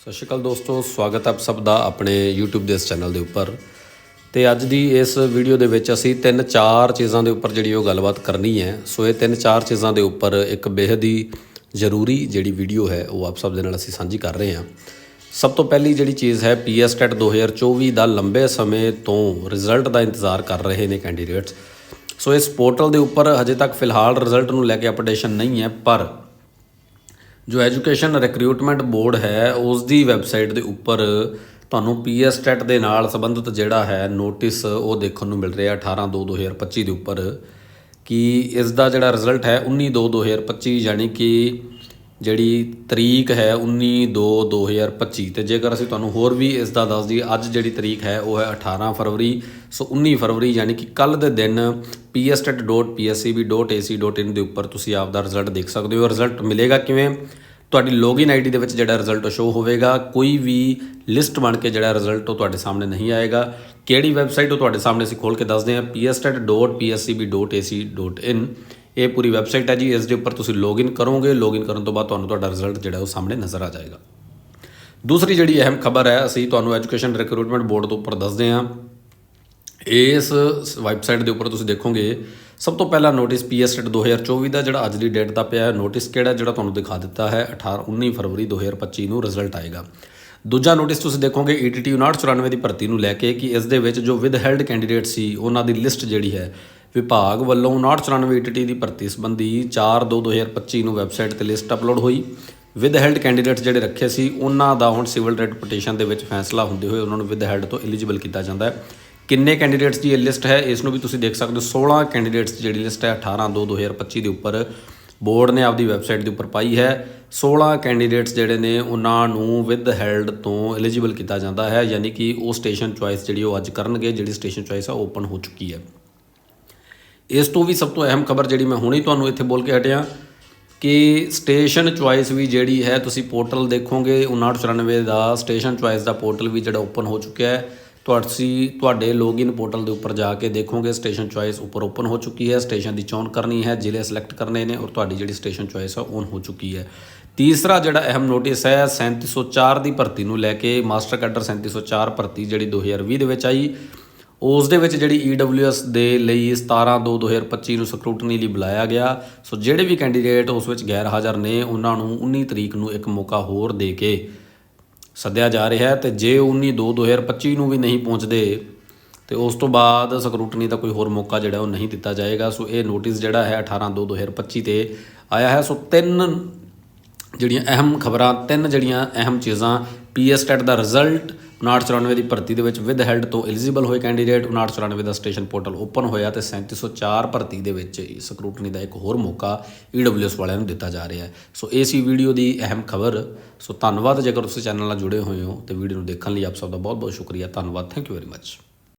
ਸਤਿ ਸ਼੍ਰੀ ਅਕਾਲ ਦੋਸਤੋ, ਸਵਾਗਤ ਹੈ ਆਪ ਸਭ ਦਾ ਆਪਣੇ YouTube ਦੇ ਇਸ ਚੈਨਲ ਦੇ ਉੱਪਰ। ਤੇ ਅੱਜ ਦੀ ਇਸ ਵੀਡੀਓ ਦੇ ਵਿੱਚ ਅਸੀਂ ਤਿੰਨ ਚਾਰ ਚੀਜ਼ਾਂ ਦੇ ਉੱਪਰ ਜਿਹੜੀ ਉਹ ਗੱਲਬਾਤ ਕਰਨੀ ਹੈ। ਸੋ ਇਹ ਤਿੰਨ ਚਾਰ ਚੀਜ਼ਾਂ ਦੇ ਉੱਪਰ ਇੱਕ ਬੇहद ਹੀ ਜ਼ਰੂਰੀ ਜਿਹੜੀ ਵੀਡੀਓ ਹੈ, ਉਹ ਆਪ ਸਭ ਦੇ ਨਾਲ ਅਸੀਂ ਸਾਂਝੀ ਕਰ ਰਹੇ ਹਾਂ। ਸਭ ਤੋਂ ਪਹਿਲੀ ਜਿਹੜੀ ਚੀਜ਼ ਹੈ ਪੀਐਸਟੈਟ 2024 ਦਾ ਲੰਬੇ ਸਮੇਂ ਤੋਂ ਰਿਜ਼ਲਟ ਦਾ ਇੰਤਜ਼ਾਰ ਕਰ ਰਹੇ ਨੇ ਕੈਂਡੀਡੇਟਸ ਸੋ ਇਸ ਪੋਰਟਲ ਦੇ ਉੱਪਰ ਹਜੇ ਤੱਕ ਫਿਲਹਾਲ ਰਿਜ਼ਲਟ ਨੂੰ ਲੈ ਕੇ ਅਪਡੇਸ਼ਨ ਨਹੀਂ ਹੈ, ਪਰ ਜੋ ਐਜੂਕੇਸ਼ਨ ਰਿਕਰੂਟਮੈਂਟ ਬੋਰਡ ਹੈ ਉਸ ਦੀ ਵੈਬਸਾਈਟ ਦੇ ਉੱਪਰ ਤੁਹਾਨੂੰ ਪੀਐਸਟੈਟ ਦੇ ਨਾਲ ਸੰਬੰਧਿਤ ਜਿਹੜਾ ਹੈ ਨੋਟਿਸ ਉਹ ਦੇਖਣ ਨੂੰ ਮਿਲ ਰਿਹਾ 18 2 2025 ਦੇ ਉੱਪਰ, ਕਿ ਇਸ ਦਾ ਜਿਹੜਾ ਰਿਜ਼ਲਟ ਹੈ 19 2 2025 ਯਾਨੀ ਕਿ ਜਿਹੜੀ ਤਰੀਕ ਹੈ 19 2 2025 ਤੇ ਜੇਕਰ ਅਸੀਂ ਤੁਹਾਨੂੰ ਹੋਰ ਵੀ ਇਸ ਦਾ ਦੱਸ ਦਈਏ, ਅੱਜ ਜਿਹੜੀ ਤਰੀਕ ਹੈ ਉਹ ਹੈ 18 ਫਰਵਰੀ, ਸੋ 19 ਫਰਵਰੀ ਯਾਨੀ ਕਿ ਕੱਲ ਦੇ ਦਿਨ pstet.pscb.ac.in ਦੇ ਉੱਪਰ ਤੁਸੀਂ ਆਪ ਦਾ ਰਿਜ਼ਲਟ ਦੇਖ ਸਕਦੇ ਹੋ। ਰਿਜ਼ਲਟ ਮਿਲੇਗਾ ਕਿਵੇਂ? ਤੁਹਾਡੀ ਲੌਗਇਨ ਆਈਡੀ ਦੇ ਵਿੱਚ ਜਿਹੜਾ ਰਿਜ਼ਲਟ ਸ਼ੋ ਹੋਵੇਗਾ, ਕੋਈ ਵੀ ਲਿਸਟ ਬਣ ਕੇ ਜਿਹੜਾ ਰਿਜ਼ਲਟ ਉਹ ਤੁਹਾਡੇ ਸਾਹਮਣੇ ਨਹੀਂ ਆਏਗਾ। ਕਿਹੜੀ ਵੈਬਸਾਈਟ ਉਹ ਤੁਹਾਡੇ ਸਾਹਮਣੇ ਅਸੀਂ ਖੋਲ ਕੇ ਦੱਸਦੇ ਹਾਂ pstet.pscb.ac.in ਇਹ ਪੂਰੀ ਵੈਬਸਾਈਟ ਹੈ ਜੀ, ਇਸ ਦੇ ਉੱਪਰ ਤੁਸੀਂ ਲੌਗਇਨ ਕਰੋਗੇ ਲੌਗਇਨ ਕਰਨ ਤੋਂ ਬਾਅਦ ਤੁਹਾਨੂੰ ਤੁਹਾਡਾ ਰਿਜ਼ਲਟ ਜਿਹੜਾ ਉਹ ਸਾਹਮਣੇ ਨਜ਼ਰ ਆ ਜਾਏਗਾ। ਦੂਸਰੀ ਜਿਹੜੀ ਅਹਿਮ ਖਬਰ ਹੈ, ਅਸੀਂ ਤੁਹਾਨੂੰ ਐਜੂਕੇਸ਼ਨ ਰਿਕਰੂਟਮੈਂਟ ਬੋਰਡ ਦੇ ਉੱਪਰ ਦੱਸਦੇ ਹਾਂ। ਇਸ ਵੈਬਸਾਈਟ ਦੇ ਉੱਪਰ ਤੁਸੀਂ ਦੇਖੋਗੇ, ਸਭ ਤੋਂ ਪਹਿਲਾ ਨੋਟਿਸ ਪੀਐਸਟੇਟ 2024 ਦਾ ਜਿਹੜਾ ਅੱਜ ਦੀ ਡੇਟ ਦਾ ਪਿਆ ਹੈ। ਨੋਟਿਸ ਕਿਹੜਾ ਜਿਹੜਾ ਤੁਹਾਨੂੰ ਦਿਖਾ ਦਿੱਤਾ ਹੈ 18 19 ਫਰਵਰੀ 2025 ਨੂੰ ਰਿਜ਼ਲਟ ਆਏਗਾ। ਦੂਜਾ ਨੋਟਿਸ ਤੁਸੀਂ ਦੇਖੋਗੇ E ETT 5994 ਦੀ ਭਰਤੀ ਨੂੰ ਲੈ ਕੇ ਕਿ ਇਸ ਦੇ ਵਿੱਚ ਜੋ ਵਿਦ ਹੈਲਡ ਕੈਂਡੀਡੇਟ ਸੀ, ਉਹਨਾਂ ਦੀ ਲਿਸਟ ਜਿਹੜੀ ਹੈ ਵਿਭਾਗ ਵੱਲੋਂ 5994 ETT ਦੀ ਭਰਤੀ ਸੰਬੰਧੀ 4 2 2025 ਨੂੰ ਵੈਬਸਾਈਟ ਤੇ ਲਿਸਟ ਅਪਲੋਡ ਹੋਈ। ਵਿਦ ਹੈਲਡ ਕੈਂਡੀਡੇਟਸ ਜਿਹੜੇ ਰੱਖੇ ਸੀ, ਉਹਨਾਂ ਦਾ ਹੁਣ ਸਿਵਲ ਰੈਟ ਪਟੀਸ਼ਨ ਦੇ ਵਿੱਚ ਫੈਸਲਾ ਹੁੰਦੇ ਹੋਏ ਉਹਨਾਂ ਨੂੰ ਵਿਦ ਹੈਲਡ ਤੋਂ ਐਲੀਜੀਬਲ ਕੀਤਾ ਜਾਂਦਾ ਹੈ। ਕਿੰਨੇ ਕੈਂਡੀਡੇਟਸ ਦੀ ਇਹ ਲਿਸਟ ਹੈ? ਇਸ ਨੂੰ ਵੀ ਤੁਸੀਂ ਦੇਖ ਸਕਦੇ ਹੋ। 16 ਕੈਂਡੀਡੇਟਸ ਦੀ ਜਿਹੜੀ ਲਿਸਟ ਹੈ 18 2 2025 ਦੇ ਉੱਪਰ ਬੋਰਡ ਨੇ ਆਪਦੀ ਵੈਬਸਾਈਟ ਦੇ ਉੱਪਰ ਪਾਈ ਹੈ। 16 ਕੈਂਡੀਡੇਟਸ ਜਿਹੜੇ ਨੇ, ਉਹਨਾਂ ਨੂੰ ਵਿਦ ਹੈਲਡ ਤੋਂ ਐਲੀਜੀਬਲ ਕੀਤਾ ਜਾਂਦਾ ਹੈ। ਯਾਨੀ ਕਿ ਉਹ ਸਟੇਸ਼ਨ ਚੁਆਇਸ ਜਿਹੜੀ ਉਹ ਅੱਜ ਕਰਨਗੇ, ਜਿਹੜੀ ਸਟੇਸ਼ਨ ਚੁਆਇਸ ਆ ਓਪਨ ਹੋ ਚੁੱਕੀ ਹੈ। ਇਸ ਤੋਂ ਵੀ ਸਭ ਤੋਂ ਅਹਿਮ ਖਬਰ ਜਿਹੜੀ ਮੈਂ ਹੁਣੇ ਤੁਹਾਨੂੰ ਇੱਥੇ ਬੋਲ ਕੇ ਹਟਿਆ ਕਿ ਸਟੇਸ਼ਨ ਚੁਆਇਸ ਵੀ ਜਿਹੜੀ ਹੈ, ਤੁਸੀਂ ਪੋਰਟਲ ਦੇਖੋਗੇ 5994 ਦਾ ਸਟੇਸ਼ਨ ਚੁਆਇਸ ਦਾ ਪੋਰਟਲ ਵੀ ਜਿਹੜਾ ਓਪਨ ਹੋ ਚੁੱਕਿਆ ਹੈ। ਤੁਸੀਂ ਤੁਹਾਡੇ ਲੌਗਇਨ ਪੋਰਟਲ ਦੇ ਉੱਪਰ ਜਾ ਕੇ ਦੇਖੋਗੇ, ਸਟੇਸ਼ਨ ਚੁਆਇਸ ਉੱਪਰ ਓਪਨ ਹੋ ਚੁੱਕੀ ਹੈ, ਸਟੇਸ਼ਨ ਦੀ ਚੋਣ ਕਰਨੀ ਹੈ, ਜ਼ਿਲ੍ਹੇ ਸਿਲੈਕਟ ਕਰਨੇ ਨੇ ਔਰ ਤੁਹਾਡੀ ਜਿਹੜੀ ਸਟੇਸ਼ਨ ਚੁਆਇਸ ਆ ਔਨ ਹੋ ਚੁੱਕੀ ਹੈ। ਤੀਸਰਾ ਜਿਹੜਾ ਅਹਿਮ ਨੋਟਿਸ ਹੈ 3704 ਦੀ ਭਰਤੀ ਨੂੰ ਲੈ ਕੇ ਮਾਸਟਰ ਕੈਡਰ 3704 ਭਰਤੀ ਜਿਹੜੀ 2020 ਦੇ ਵਿੱਚ ਆਈ। ਉਸ ਦੇ ਵਿੱਚ ਜਿਹੜੀ EWS ਦੇ ਲਈ 17 2 2025 ਨੂੰ ਸਕਰੂਟਨੀ ਲਈ ਬੁਲਾਇਆ ਗਿਆ। ਸੋ ਜਿਹੜੇ ਵੀ ਕੈਂਡੀਡੇਟ ਉਸ ਵਿੱਚ ਗੈਰ ਹਾਜ਼ਰ ਨੇ, ਉਹਨਾਂ ਨੂੰ 19 ਤਰੀਕ ਨੂੰ ਇੱਕ ਮੌਕਾ ਹੋਰ ਦੇ ਕੇ ਸੱਦਿਆ ਜਾ ਰਿਹਾ ਹੈ। ਤੇ ਜੇ 19 2 2025 ਨੂੰ ਵੀ ਨਹੀਂ ਪਹੁੰਚਦੇ, ਤੇ ਉਸ ਤੋਂ ਬਾਅਦ ਸਕਰੂਟਨੀ ਦਾ ਕੋਈ ਹੋਰ ਮੌਕਾ ਜਿਹੜਾ ਉਹ ਨਹੀਂ ਦਿੱਤਾ ਜਾਏਗਾ। ਸੋ ਇਹ ਨੋਟਿਸ ਜਿਹੜਾ ਹੈ 18 2 2025 ਤੇ ਆਇਆ ਹੈ। ਸੋ ਤਿੰਨ ਜਿਹੜੀਆਂ ਅਹਿਮ ਖਬਰਾਂ, ਤਿੰਨ ਜਿਹੜੀਆਂ ਅਹਿਮ ਚੀਜ਼ਾਂ ਪੀਐਸਟੈਟ ਦਾ ਰਿਜ਼ਲਟ 5994 ਦੀ ਭਰਤੀ ਦੇ ਵਿੱਚ ਵਿਦ ਹੈਲਡ ਤੋਂ ਐਲੀਜੀਬਲ ਹੋਏ ਕੈਂਡੀਡੇਟ 5994 ਦਾ ਸਟੇਸ਼ਨ ਪੋਰਟਲ ਓਪਨ ਹੋਇਆ ਤੇ 3704 ਭਰਤੀ ਦੇ ਵਿੱਚ ਸਕਰੂਟਨੀ ਦਾ ਇੱਕ ਹੋਰ ਮੌਕਾ ਈਡਬਲਯੂਐਸ ਵਾਲਿਆਂ ਨੂੰ ਦਿੱਤਾ ਜਾ ਰਿਹਾ ਹੈ। ਸੋ ਇਹ ਸੀ ਵੀਡੀਓ ਦੀ ਅਹਿਮ ਖਬਰ। ਸੋ ਧੰਨਵਾਦ ਜੇਕਰ ਤੁਸੀਂ ਚੈਨਲ ਨਾਲ ਜੁੜੇ ਹੋਏ ਹੋ ਤੇ ਵੀਡੀਓ ਨੂੰ ਦੇਖਣ ਲਈ ਆਪ ਸਭ ਦਾ ਬਹੁਤ ਬਹੁਤ ਸ਼ੁਕਰੀਆ। ਧੰਨਵਾਦ। Thank you very much